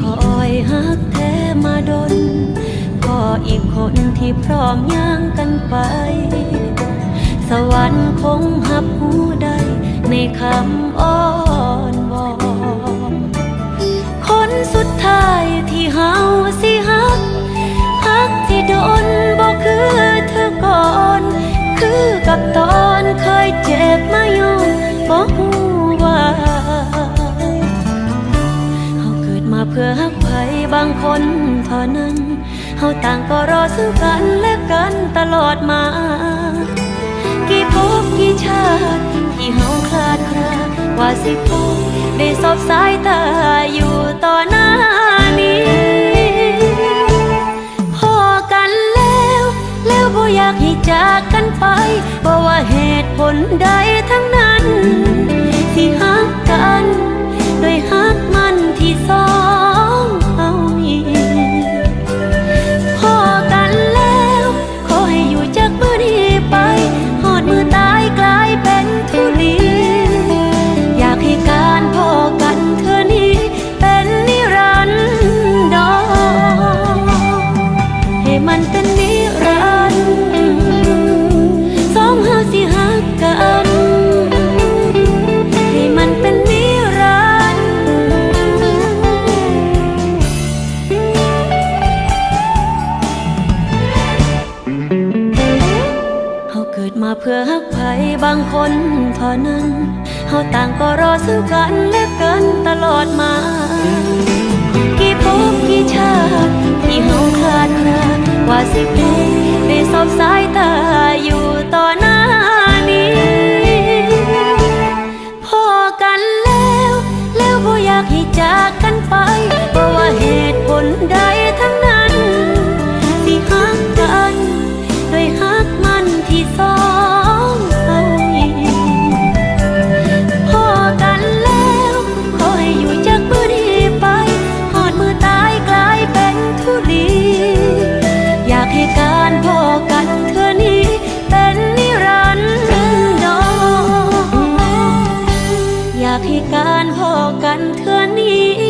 คอยหักแท้มาดนก็อีกคนที่พร้อมย่างกันไป สวรรค์คงหับหูได้ในคำอ้อนวอนคนสุดท้ายที่เฮาสิหักหักที่โดนบอกคือเธอก่อน คือกับตอนเคยเจ็บมาอยู่บอกหู พื่อฮักใครบางคนเท่านั้น เฮาต่างก็รอซึ่งกันและกันตลอดมา กี่ภพกี่ชาติที่เฮาคลาดคลากว่าสิพบได้สอบสายตาอยู่ต่อหน้านี้พอกันแล้ว แล้วบ่อยากให้จากกันไปบ่ว่าเหตุผลใดทั้ง มันเป็นนิรันดร์สองเฮาสิฮักกันให้มันเป็นนิรันดร์เฮาเกิดมาเพื่อฮักใครบางคนเท่านั้นเฮาต่างก็รอซึ่งกันและกันตลอด พอกันเธอนี้เป็นนิรันดรอยากให้การพอกันเธอนี้